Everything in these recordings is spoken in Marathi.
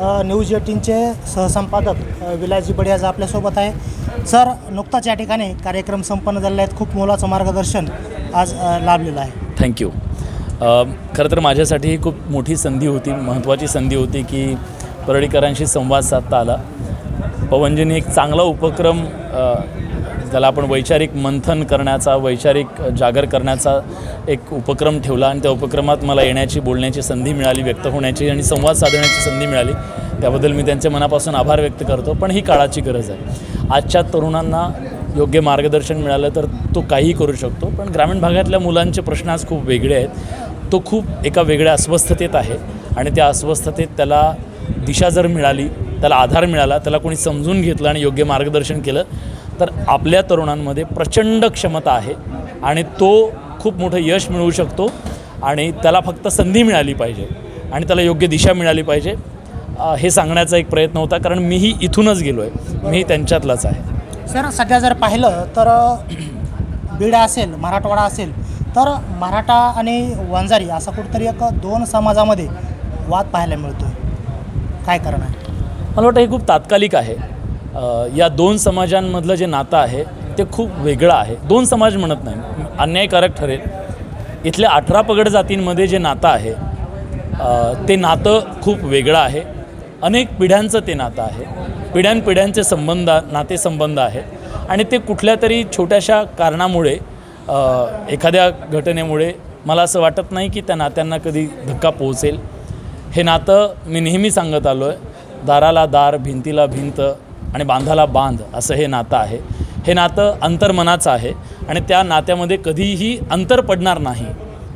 न्यूज एटीनचे सहसंपादक विलासजी बडे आज आपल्यासोबत आहे. सर नुकताच या ठिकाणी कार्यक्रम संपन्न झालेला आहे. खूप मोलाचं मार्गदर्शन आज लाभलेलं आहे. थँक्यू खरं तर माझ्यासाठी ही खूप मोठी संधी होती महत्त्वाची संधी होती की परळीकरांशी संवाद साधता आला. पवनजींनी एक चांगला उपक्रम त्याला आपण वैचारिक मंथन करण्याचा वैचारिक जागर करण्याचा एक उपक्रम ठेवला आणि त्या उपक्रमात मला येण्याची बोलण्याची संधी मिळाली व्यक्त होण्याची आणि संवाद साधण्याची संधी मिळाली. त्याबद्दल मी त्यांचे मनापासून आभार व्यक्त करतो. पण ही काळाची गरज आहे. आजच्या तरुणांना योग्य मार्गदर्शन मिळालं तर तो काहीही करू शकतो. पण ग्रामीण भागातल्या मुलांचे प्रश्न आज खूप वेगळे आहेत. तो खूप एका वेगळ्या अस्वस्थतेत आहे आणि त्या अस्वस्थतेत त्याला दिशा जर मिळाली त्याला आधार मिळाला त्याला कोणी समजून घेतलं आणि योग्य मार्गदर्शन केलं तर आपल्या तरुणांमध्ये प्रचंड क्षमता आहे आणि तो खूप मोठं यश मिळवू शकतो आणि त्याला फक्त संधी मिळाली पाहिजे आणि त्याला योग्य दिशा मिळाली पाहिजे. हे सांगण्याचा एक प्रयत्न होता कारण मीही इथूनच गेलो आहे मीही त्यांच्यातलाच आहे. सर सध्या जर पाहिलं तर बीड असेल मराठवाडा असेल तर मराठा आणि वंजारी असा कुठेतरी एक दोन समाजामध्ये वाद पाहायला मिळतो काय कारण आहे मला वाटतं हे खूप तात्कालिक आहे. या दोन समाजांमधलं जे नातं आहे ते खूप वेगळं आहे. दोन समाज म्हणत नाही अन्यायकारक ठरेल. इथल्या अठरा पगड जातींमध्ये जे नातं आहे ते नातं खूप वेगळं आहे. अनेक पिढ्यांचं ते नातं आहे. पिढ्यानपिढ्यांचे संबंध नातेसंबंध आहे. आणि ते कुठल्या तरी छोट्याशा कारणामुळे एखाद्या घटनेमुळे मला असं वाटत नाही की त्या नात्यांना कधी धक्का पोहोचेल. हे नातं मी नेहमी सांगत आलो आहे दाराला दार भिंतीला भिंत आणि बांधाला बांध असं हे नातं आहे. हे नातं अंतर्मनाचं आहे आणि त्या नात्यामध्ये कधीही अंतर पडणार नाही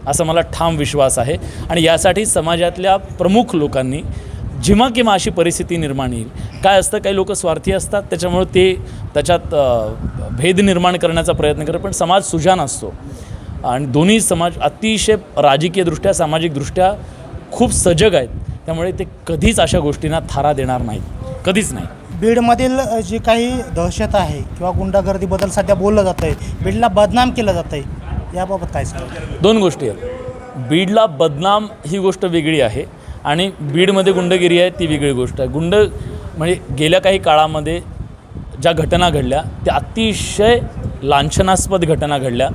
असा मला ठाम विश्वास आहे. आणि यासाठी समाजातल्या प्रमुख लोकांनी जेव्हा केव्हा अशी परिस्थिती निर्माण येईल काय असतं काही लोक स्वार्थी असतात त्याच्यामुळे ते त्याच्यात भेद निर्माण करण्याचा प्रयत्न करत पण समाज सुजान असतो. आणि दोन्ही समाज अतिशय राजकीयदृष्ट्या सामाजिकदृष्ट्या खूप सजग आहेत. त्यामुळे ते कधीच अशा गोष्टींना थारा देणार नाहीत. कधीच नाही. बीडमधील जे जी काही दहशत आहे किंवा गुंडागर्दीबद्दल सध्या बोललं जातं आहे बीडला बदनाम केलं जातं आहे याबाबत काय सांग दोन गोष्टी आहेत. बीडला बदनाम ही गोष्ट वेगळी आहे आणि बीडमध्ये गुंडगिरी आहे ती वेगळी गोष्ट आहे. गुंड म्हणजे गेल्या काही काळामध्ये ज्या घटना घडल्या त्या अतिशय लांछनास्पद घटना घडल्या.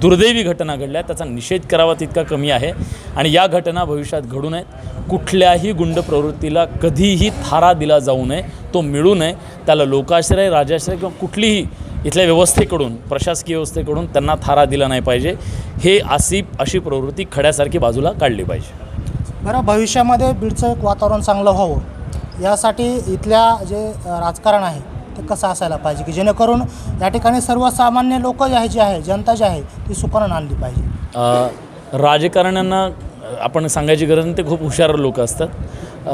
दुर्दैवी घटना घडल्या. त्याचा निषेध करावा तितका कमी आहे. आणि या घटना भविष्यात घडू नयेत. कुठल्याही गुंड प्रवृत्तीला कधीही थारा दिला जाऊ नये. तो मिळू नये. त्याला लोकाश्रय राजाश्रय किंवा कुठलीही इथल्या व्यवस्थेकडून प्रशासकीय व्यवस्थेकडून त्यांना थारा दिला नाही पाहिजे. हे अशी अशी प्रवृत्ती खड्यासारखी बाजूला काढली पाहिजे. बरं भविष्यामध्ये बीडचं एक वातावरण चांगलं व्हावं. यासाठी इथल्या जे राजकारण आहे ते कसं असायला पाहिजे की जेणेकरून या ठिकाणी सर्वसामान्य लोक जे आहे जे आहे जनता जी आहे ती सुकरण आणली पाहिजे. राजकारण्यांना आपण सांगायची गरज नाही ते खूप हुशार लोक असतात.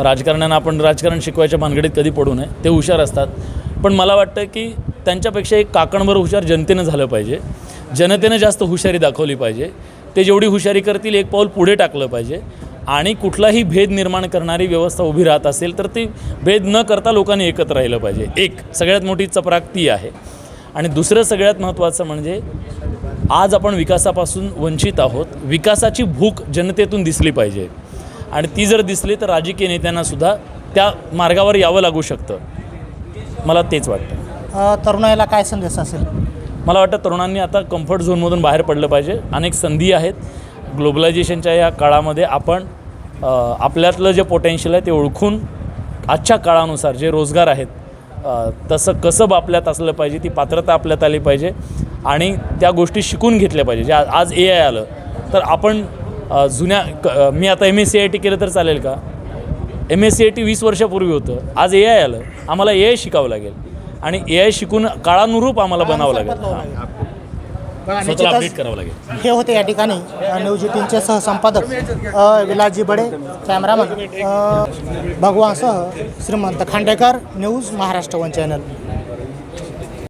राजकारण्यांना आपण राजकारण शिकवायच्या भानगडीत कधी पडू नये ते हुशार असतात. पण मला वाटतं की त्यांच्यापेक्षा एक काकणभर हुशार जनतेनं झालं पाहिजे. जनतेनं जास्त हुशारी दाखवली पाहिजे. ते जेवढी हुशारी करतील एक पाऊल पुढे टाकलं पाहिजे. आणि कुठलाही भेद निर्माण करणारी व्यवस्था उभी राहत असेल तर ती भेद न करता लोकांनी एकत्र राहिलं पाहिजे. एक सगळ्यात मोठी चपराक ती आहे. आणि दुसरं सगळ्यात महत्त्वाचं म्हणजे आज आपण विकासापासून वंचित आहोत. विकासाची भूक जनतेतून दिसली पाहिजे. आणि ती जर दिसली तर राजकीय नेत्यांनासुद्धा त्या मार्गावर यावं लागू शकतं. मला तेच वाटतं. तरुणाईला काय संदेश असेल? मला वाटतं तरुणांनी आता कम्फर्ट झोनमधून बाहेर पडलं पाहिजे. अनेक संधी आहेत. ग्लोबलायझेशनच्या या काळामध्ये आपण आपल्यातलं जे पोटेन्शियल आहे ते ओळखून आजच्या काळानुसार जे रोजगार आहेत तसं कसब आपल्यात असलं पाहिजे ती पात्रता आपल्यात आली पाहिजे आणि त्या गोष्टी शिकून घेतल्या पाहिजे. जे आज ए आय आलं तर आपण जुन्या क- मी आता M S C I T केलं तर चालेल का? M S C I T वीस वर्षापूर्वी होतं आज ए आय आलं आम्हाला ए आय शिकावं लागेल आणि ए आय शिकून काळानुरूप आम्हाला बनावं लागेल. स्वतःला निश्चितच अपडेट करावं लागेल. हे होते या ठिकाणी अ, न्यूज एटीनचे सहसंपादक अ, विलासजी बडे कॅमेरामन अ, भगवानसह Shrimant Khandekar news Maharashtra one channel.